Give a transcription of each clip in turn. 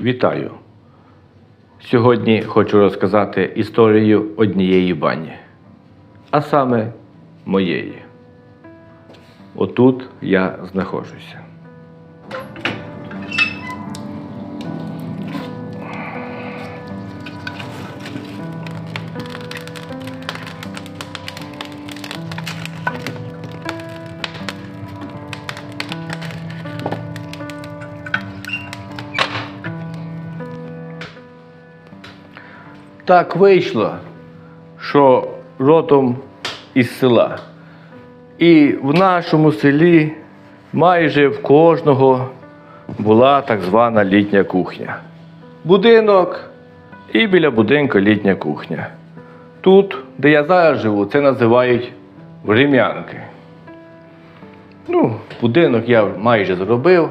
Вітаю! Сьогодні хочу розказати історію однієї бані, а саме моєї. Отут я знаходжуся. Так вийшло, що родом із села. І в нашому селі майже в кожного була так звана літня кухня. Будинок і біля будинку літня кухня. Тут, де я зараз живу, це називають врем'янки. Ну, будинок я майже зробив,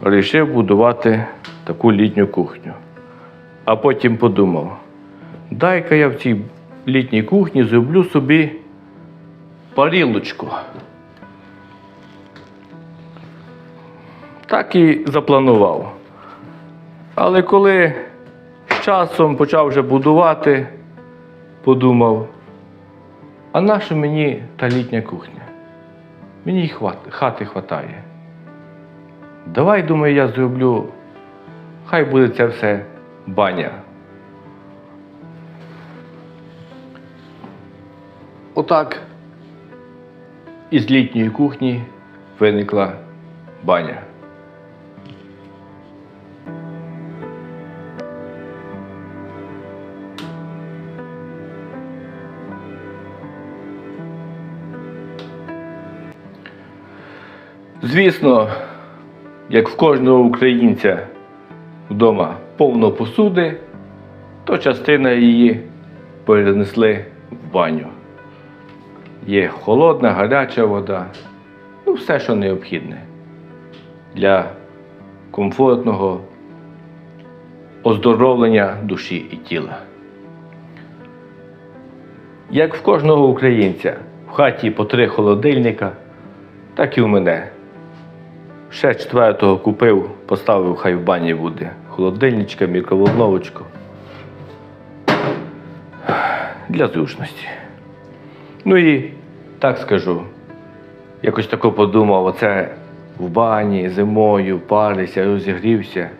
вирішив будувати таку літню кухню. А потім подумав, дай-ка я в цій літній кухні зроблю собі парілочку. Так і запланував. Але коли з часом почав вже будувати, подумав, а нащо мені та літня кухня? Мені хват- хати хватає. Давай, думаю, я зроблю, хай буде це все баня. Отак із літньої кухні виникла баня. Звісно, як в кожного українця вдома повно посуди, то частина її перенесли в баню. Є холодна, гаряча вода, ну все, що необхідне для комфортного оздоровлення душі і тіла. Як в кожного українця в хаті по три холодильника, так і у мене. Ще четвертого купив, поставив, хай в бані буде. Холодильничка, мікроволновочку. Для зручності. Ну і так скажу. Якось тако подумав, оце в бані зимою парися, розігрівся.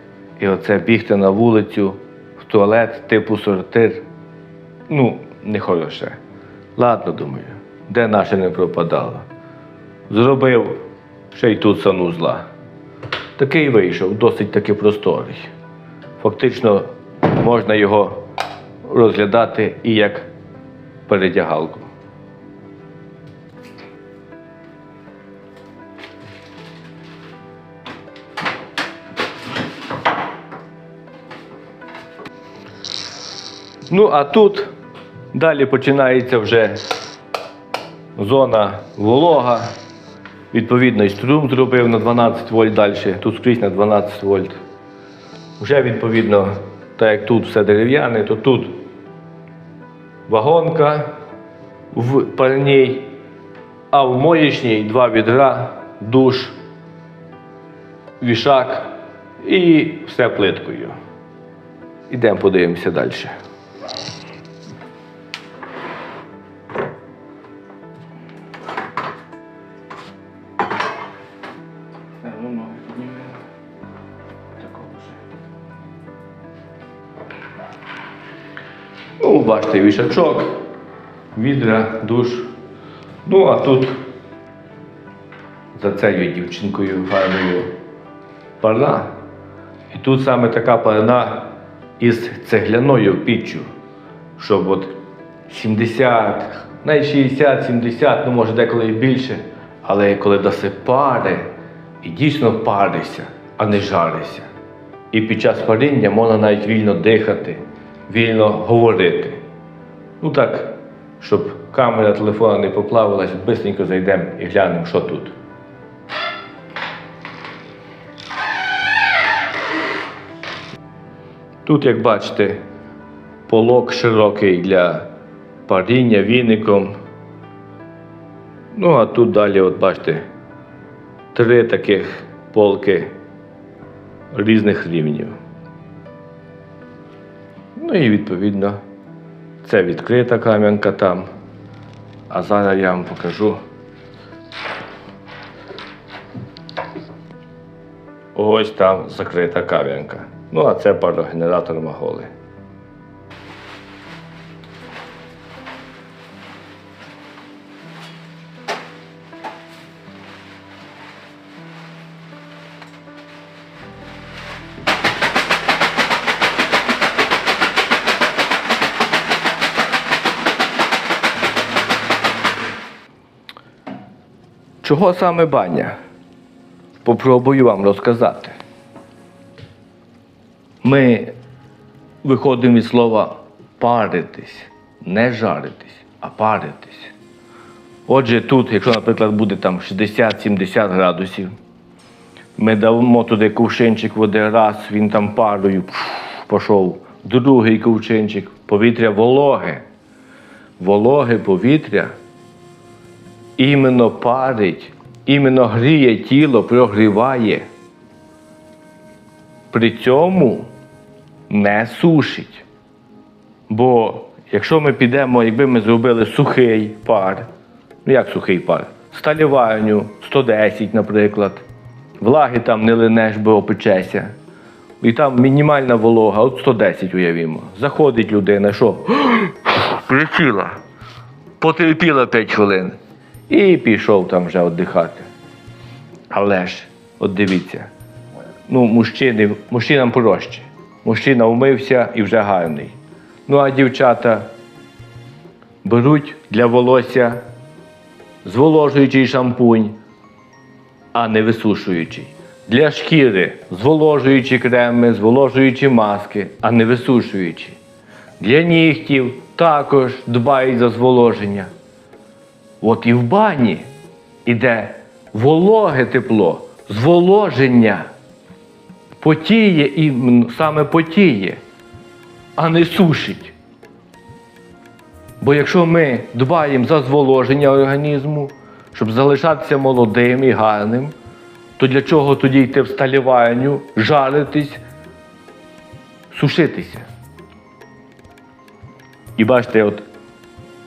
І оце бігти на вулицю, в туалет, типу сортир. Ну, нехороше. Ладно, думаю, де наше не пропадало. Зробив ще й тут санузла. Такий вийшов, досить таки просторий. Фактично можна його розглядати і як передягалку. Ну, а тут далі починається вже зона волога. Відповідно, і струм зробив на 12 вольт далі, тут скрізь на 12 вольт. Вже відповідно, так як тут все дерев'яне, то тут вагонка в парній, а в моєчній два відра, душ, вішак і все плиткою. Ідемо подивимося далі. Ну, бачите, вішачок, відра, душ. Ну, а тут за цією дівчинкою гарною парна. І тут саме така парна із цегляною піччю, щоб от 70, навіть 60, 70, ну може деколи і більше. Але коли даси пари, і дійсно парися, а не жарися. І під час паріння можна навіть вільно дихати, вільно говорити. Ну так, щоб камера телефона не поплавилась, швидко зайдемо і глянемо, що тут. Тут, як бачите, полок широкий для паріння віником. Ну, а тут далі, от бачите, три таких полки різних рівнів. Ну і відповідно це відкрита кам'янка там. А зараз я вам покажу. Ось там закрита кам'янка. Ну, а це парогенератор Маголи. Чого саме баня? Попробую вам розказати. Ми виходимо від слова паритись, не жаритись, а паритись. Отже, тут, якщо, наприклад, буде там 60-70 градусів, ми дамо туди кувшинчик води раз, він там парою пішов, другий кувшинчик, повітря вологе. Вологе повітря іменно парить, іменно гріє тіло, прогріває. При цьому не сушить. Бо якщо ми підемо, якби ми зробили сухий пар, ну як сухий пар? Сталівальню 110, наприклад, влаги там не линеш, бо опечеся. І там мінімальна волога, от 110 уявімо. Заходить людина, що? Присіла, потерпіла 5 хвилин і пішов там вже віддихати. Але ж, от дивіться, ну, мужчини, мужчинам проще. Мужчина вмився і вже гарний. Ну а дівчата беруть для волосся зволожуючий шампунь, а не висушуючий. Для шкіри зволожуючі креми, зволожуючі маски, а не висушуючі. Для нігтів також дбають за зволоження. От і в бані іде вологе тепло, зволоження. Потіє іменно, саме потіє, а не сушить. Бо якщо ми дбаємо за зволоження організму, щоб залишатися молодим і гарним, то для чого тоді йти в сталівальню, жаритись, сушитися? І бачите, от,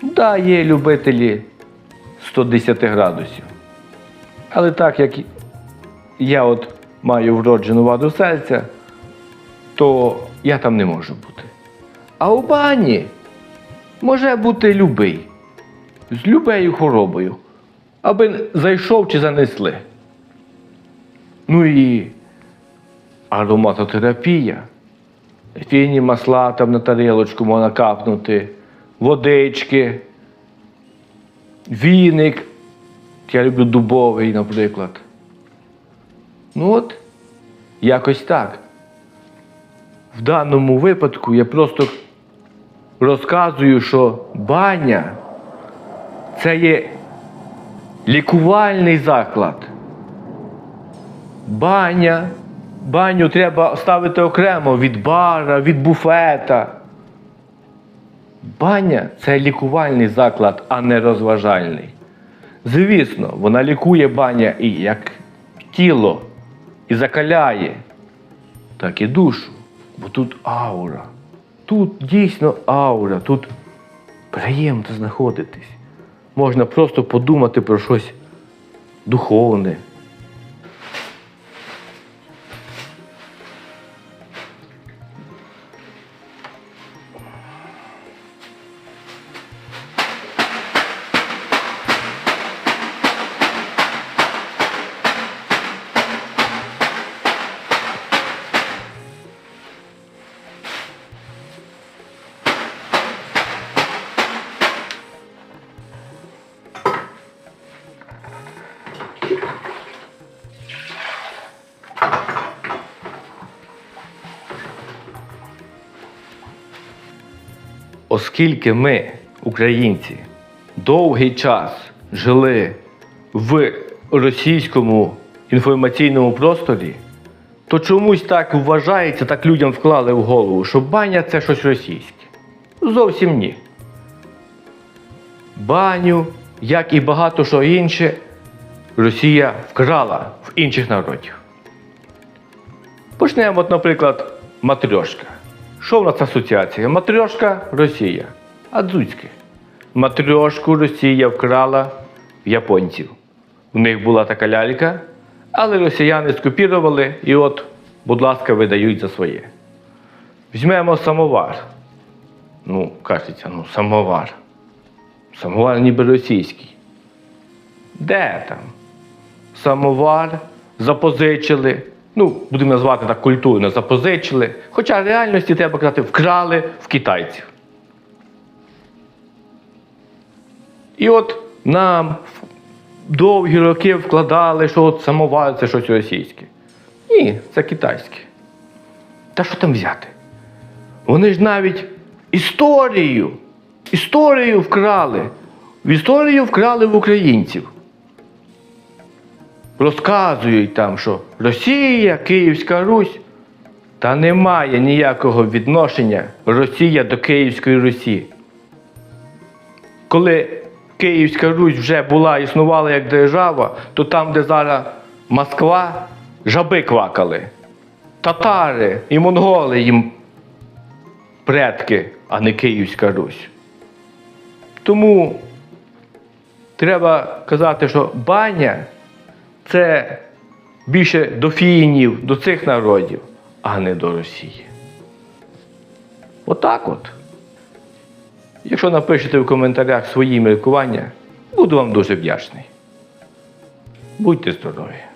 да, є любителі 110 градусів. Але так як я от маю вроджену ваду серця, то я там не можу бути. А у бані може бути любий, з любею хворобою, аби зайшов чи занесли. Ну і ароматотерапія. Фіні масла там на тарілочку можна капнути, водички, віник. Я люблю дубовий, наприклад. Ну от, якось так. В даному випадку я просто розказую, що баня це є лікувальний заклад. Баня. Баню треба ставити окремо від бара, від буфета. Баня це лікувальний заклад, а не розважальний. Звісно, вона лікує баня і як тіло, і закаляє, так і душу. Бо тут аура. Тут дійсно аура, тут приємно знаходитись. Можна просто подумати про щось духовне. Оскільки ми, українці, довгий час жили в російському інформаційному просторі, то чомусь так вважається, так людям вклали в голову, що баня це щось російське. Зовсім ні. Баню, як і багато що інше, Росія вкрала в інших народів. Почнемо, от, наприклад, матрьошка. Що в нас асоціація? Матрьошка Росія. А Дзуцьке. Матрьошку Росія вкрала в японців. У них була така лялька, але росіяни скопірували і от, будь ласка, видають за своє. Візьмемо самовар. Ну, кажеться, ну, самовар. Самовар ніби російський. Де там? Самовар запозичили. Ну, будемо назвати так культурно, запозичили. Хоча в реальності треба казати, вкрали в китайців. І от нам довгі роки вкладали, що от самовар це щось російське. Ні, це китайське. Та що там взяти? Вони ж навіть історію, історію вкрали. В історію вкрали в українців. Розказують там, що Росія, Київська Русь. Та немає ніякого відношення Росія до Київської Русі. Коли Київська Русь вже була, існувала як держава, то там, де зараз Москва, жаби квакали. Татари і монголи їм предки, а не Київська Русь. Тому треба казати, що баня це більше до фінів, до цих народів, а не до Росії. Отак от. Якщо напишете в коментарях свої міркування, буду вам дуже вдячний. Будьте здорові!